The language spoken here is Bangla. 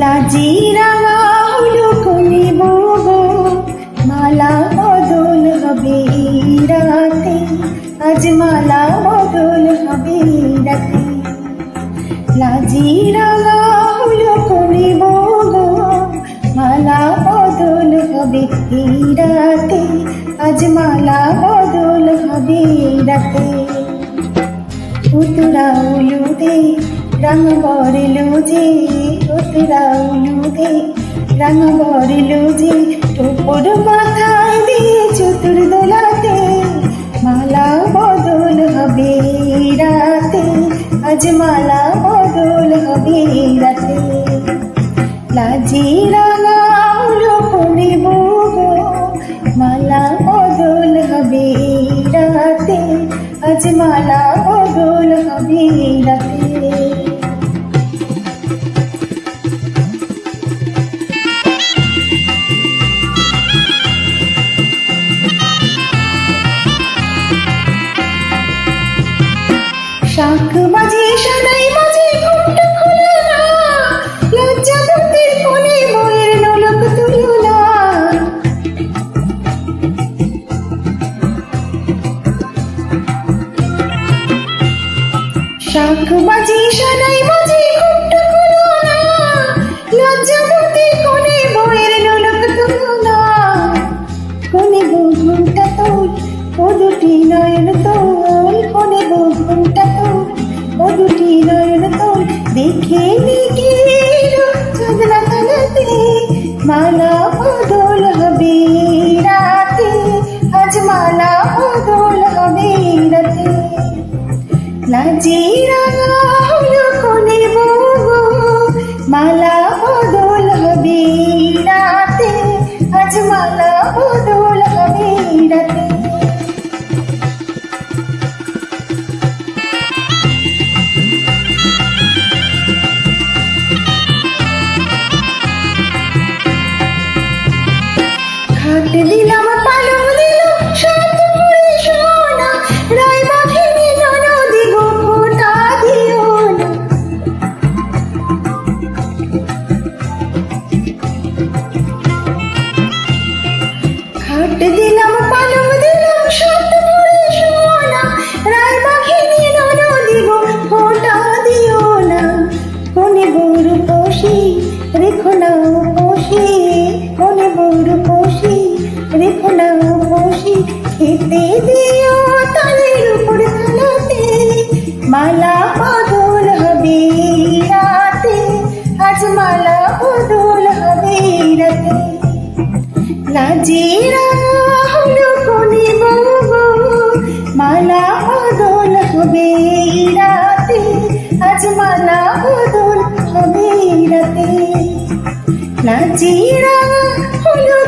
লাজিরাঙা হলো কলিব গো, মালা বদল হবে রাতে। আজ মালা বদল হবে রাতে। লাজিরাঙা হলো আজ মালা হবে উতরা উলুদে রঙ বরিলু যে উতরা উলুদে রঙ বরিলু যে টুপুর মাথায় দিয়ে চতুর মালা বদল হবে রাতে আজ মালা বদল হবে রাতে লাজি আজ মালা বদল হবে রাতে বাজে দুটি নয়ন তোল। কোনে ঘুমটা তোল, ও দুটি নয়ন তোল। দেখে দেখে চাঁদনা তালাতে, মালা বদল হবে রাতে। আজ মালা বদল হবে রাতে। আজ মালা বদল দিলাম পালং খাট দিলাম, পালং দিলাম, সাত মুড়ি সোনা। রায় বাঘিনী ননদি গো ফোটা দিও না। কোনে গরু পোষি রেখো না পোষি কোনে গরু পোষি রেখো না পোষি খেতে দিও তালের উপর তালাতে মালা বদল হবে রাতে, আজ মালা বদল হবে রাতে। লাজিরা হলো কোনে বউ মালা বদল হবে রাতে, আজ মালা বদল হবে রাতে। লাজিরা হলো